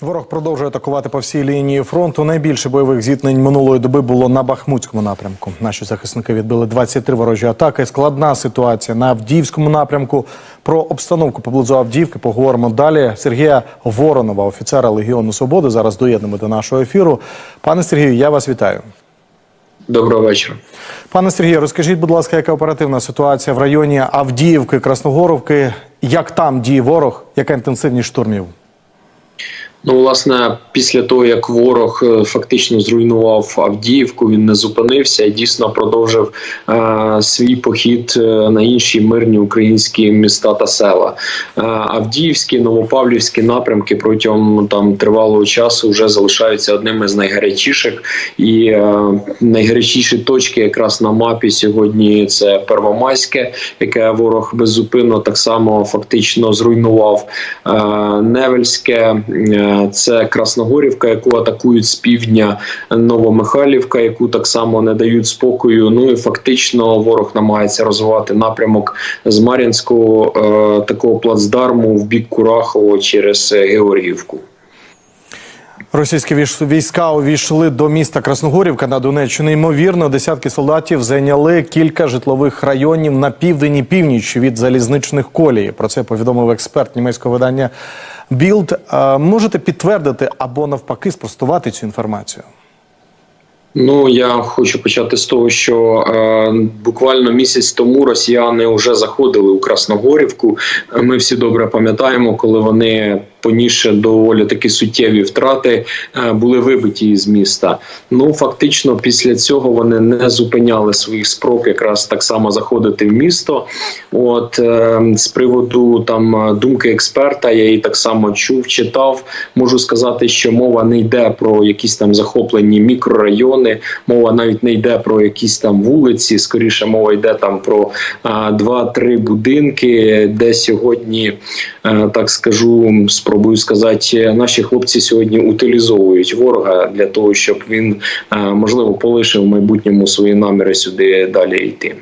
Ворог продовжує атакувати по всій лінії фронту. Найбільше бойових зіткнень минулої доби було на Бахмутському напрямку. Наші захисники відбили 23 ворожі атаки. Складна ситуація на Авдіївському напрямку. Про обстановку поблизу Авдіївки поговоримо далі. Сергія Воронова, офіцера Легіону Свободи, зараз доєднемо до нашого ефіру. Пане Сергію, я вас вітаю. Доброго вечора. Пане Сергію, розкажіть, будь ласка, яка оперативна ситуація в районі Авдіївки, Красногоровки? Як там діє ворог? Яка інтенсивність штурмів? Ну, власне, після того як ворог е, фактично зруйнував Авдіївку, він не зупинився і дійсно продовжив е, свій похід е, на інші мирні українські міста та села. Е, Авдіївські, Новопавлівські напрямки протягом там тривалого часу вже залишаються одними з найгарячіших. І е, найгарячіші точки якраз на мапі сьогодні це Первомайське, яке ворог беззупинно так само фактично зруйнував. Е, Невельське. е, це Красногорівка, яку атакують з півдня Новомихайлівка, яку так само не дають спокою. Ну і фактично ворог намагається розвивати напрямок з Мар'їнського е, такого плацдарму в бік Курахово через е, Георгіївку. Російські війська увійшли до міста Красногорівка на Донеччині. Ймовірно, десятки солдатів зайняли кілька житлових районів на південь і північ від залізничних колій. Про це повідомив експерт німецького видання Білд. Можете підтвердити або навпаки спростувати цю інформацію? Ну я хочу почати з того, що е, буквально місяць тому росіяни вже заходили у Красногорівку. Ми всі добре пам'ятаємо, коли вони понісши доволі такі суттєві втрати, е, були вибиті із міста. Ну фактично, після цього вони не зупиняли своїх спроб якраз так само заходити в місто. От е, з приводу там е, думки експерта, я її так само чув, читав. Можу сказати, що мова не йде про якісь там захоплені мікрорайони, мова навіть не йде про якісь там вулиці. Скоріше мова йде там про два-три будинки, де сьогодні, так скажу, спробую сказати, наші хлопці сьогодні утилізовують ворога для того, щоб він е, можливо полишив в майбутньому свої наміри сюди далі йти.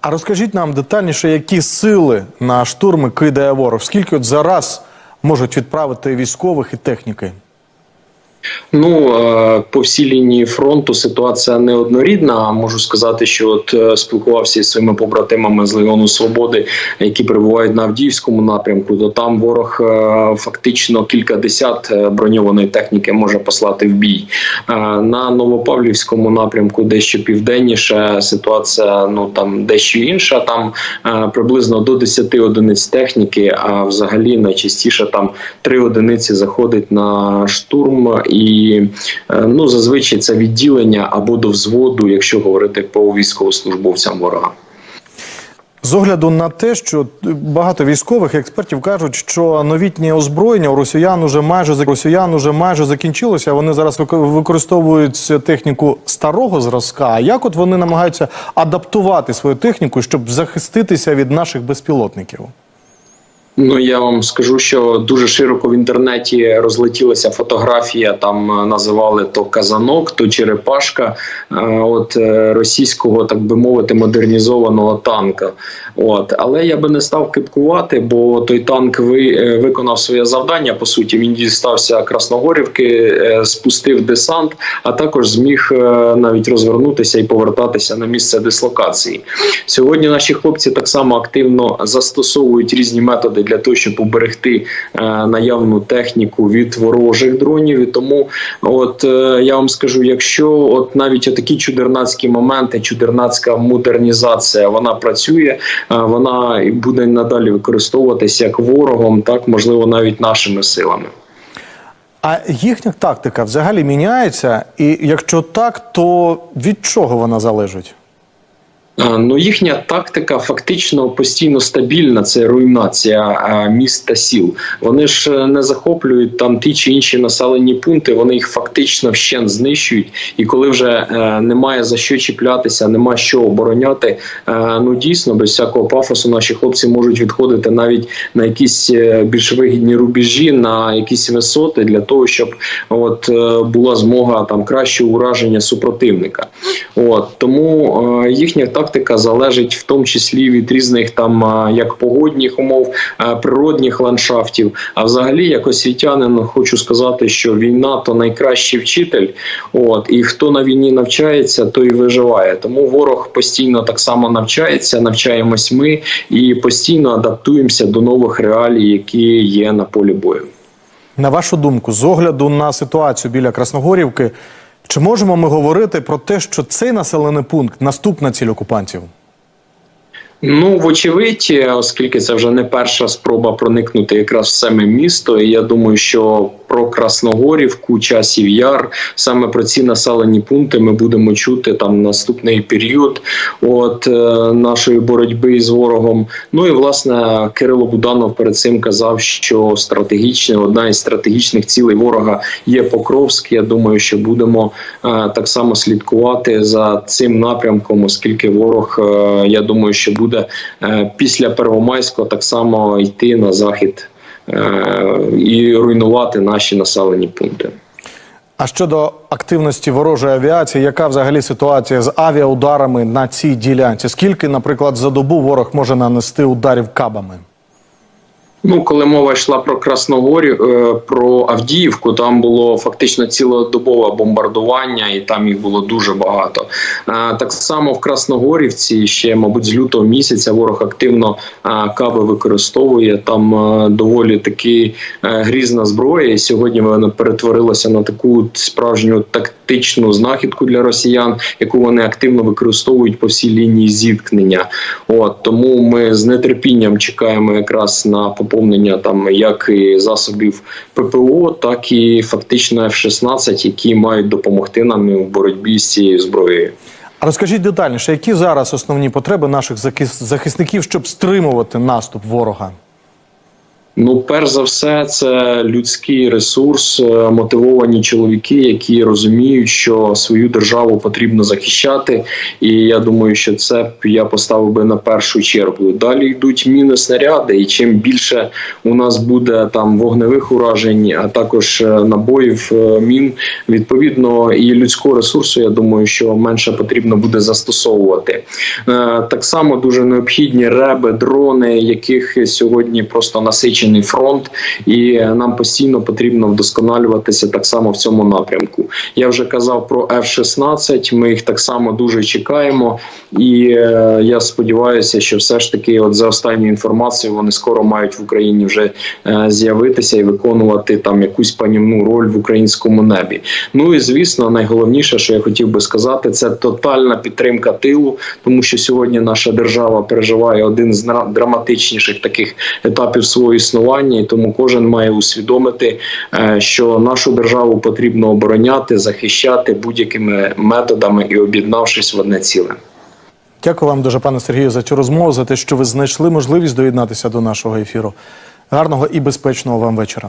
А розкажіть нам детальніше, які сили на штурми кидає ворог? Скільки от зараз можуть відправити військових і техніки? Ну е, по всій лінії фронту ситуація неоднорідна. Можу сказати, що от е, спілкувався зі своїми побратимами з Легіону Свободи, які перебувають на Авдіївському напрямку. То там ворог е, фактично кілька десят броньованої техніки може послати в бій. На Новопавлівському напрямку, дещо південніше, ситуація ну там дещо інша. Там приблизно до 10 одиниць техніки. А взагалі найчастіше там три одиниці заходить на штурм, і е, ну зазвичай це відділення або до взводу, якщо говорити по військовослужбовцям ворога. З огляду на те, що багато військових експертів кажуть, що новітнє озброєння у росіян уже майже росіян уже майже закінчилося. Вони зараз вик- використовують техніку старого зразка. А як от вони намагаються адаптувати свою техніку, щоб захиститися від наших безпілотників? Ну я вам скажу, що дуже широко в інтернеті розлетілася фотографія. Там е, називали то казанок, то черепашка. е, От е, російського, так би мовити, модернізованого танка. От, але я би не став кипкувати, бо той танк ви, виконав своє завдання. По суті, він дістався Красногорівки, спустив десант, а також зміг навіть розвернутися і повертатися на місце дислокації. Сьогодні наші хлопці так само активно застосовують різні методи для того, щоб уберегти е, наявну техніку від ворожих дронів. І тому, от е, я вам скажу, якщо от навіть такі чудернацькі моменти, чудернацька модернізація, вона працює, е, вона буде надалі використовуватися як ворогом, так можливо навіть нашими силами. А їхня тактика взагалі міняється, і якщо так, то від чого вона залежить? Ну, їхня тактика фактично постійно стабільна. Це руйнація міст та сіл. Вони ж е, не захоплюють там ті чи інші населені пункти. Вони їх фактично вщент знищують. І коли вже е, немає за що чіплятися, нема що обороняти. е, Ну дійсно, без всякого пафосу, наші хлопці можуть відходити навіть на якісь більш вигідні рубежі, на якісь висоти для того, щоб от була змога там краще ураження супротивника. От тому їхня тактика тактика залежить в тому числі від різних там як погодних умов, природних ландшафтів. А взагалі, як освітянин, хочу сказати, що війна то найкращий вчитель. От і хто на війні навчається, той виживає. Тому ворог постійно так само навчається, навчаємось ми і постійно адаптуємося до нових реалій, які є на полі бою. На вашу думку, з огляду на ситуацію біля Красногорівки, чи можемо ми говорити про те, що цей населений пункт наступна ціль окупантів? Ну, вочевидь, оскільки це вже не перша спроба проникнути якраз в саме місто, і я думаю, що про Красногорівку, часів яр, саме про ці населені пункти ми будемо чути там наступний період от е, нашої боротьби з ворогом. Ну і власне Кирило Буданов перед цим казав, що стратегічне одна із стратегічних цілей ворога є Покровськ. Я думаю, що будемо е, так само слідкувати за цим напрямком, оскільки ворог, е, я думаю, що буде е, після Первомайського так само йти на захід і руйнувати наші населені пункти. А щодо активності ворожої авіації, яка взагалі ситуація з авіаударами на цій ділянці? Скільки, наприклад, за добу ворог може нанести ударів кабами? Ну, коли мова йшла про Красногорі, е, про Авдіївку, там було фактично цілодобове бомбардування, і там їх було дуже багато. Е, Так само в Красногорівці ще, мабуть, з лютого місяця ворог активно е, каби використовує. Там доволі таки грізна зброя. І сьогодні вона перетворилася на таку справжню тактичну знахідку для росіян, яку вони активно використовують по всій лінії зіткнення. От тому ми з нетерпінням чекаємо якраз на поповнення там як і засобів ППО, так і фактично F-16, які мають допомогти нам у боротьбі з цією зброєю. А розкажіть детальніше, які зараз основні потреби наших захис- захисників, щоб стримувати наступ ворога? Ну, перш за все, це людський ресурс, е, мотивовані чоловіки, які розуміють, що свою державу потрібно захищати. І я думаю, що це я поставив би на першу чергу. Далі йдуть міни снаряди, і чим більше у нас буде там вогневих уражень, а також е, набоїв е, мін, відповідно, і людського ресурсу, я думаю, що менше потрібно буде застосовувати. Так само дуже необхідні реби, дрони, яких сьогодні просто насичений фронт, і нам постійно потрібно вдосконалюватися так само в цьому напрямку. Я вже казав про F-16, Ми їх так само дуже чекаємо, і е, я сподіваюся, що все ж таки, от за останньою інформацією, вони скоро мають в Україні вже е, з'явитися і виконувати там якусь панівну роль в українському небі. Ну і звісно, найголовніше, що я хотів би сказати, це тотальна підтримка тилу, тому що сьогодні наша держава переживає один з драматичніших таких етапів свого існування, і тому кожен має усвідомити, е, що нашу державу потрібно обороняти, захищати будь-якими методами і об'єднавшись в одне ціле. Дякую вам дуже, пане Сергію, за цю розмову, за те, що ви знайшли можливість доєднатися до нашого ефіру. Гарного і безпечного вам вечора.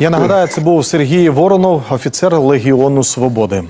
Я нагадаю, це був Сергій Воронов, офіцер Легіону Свободи.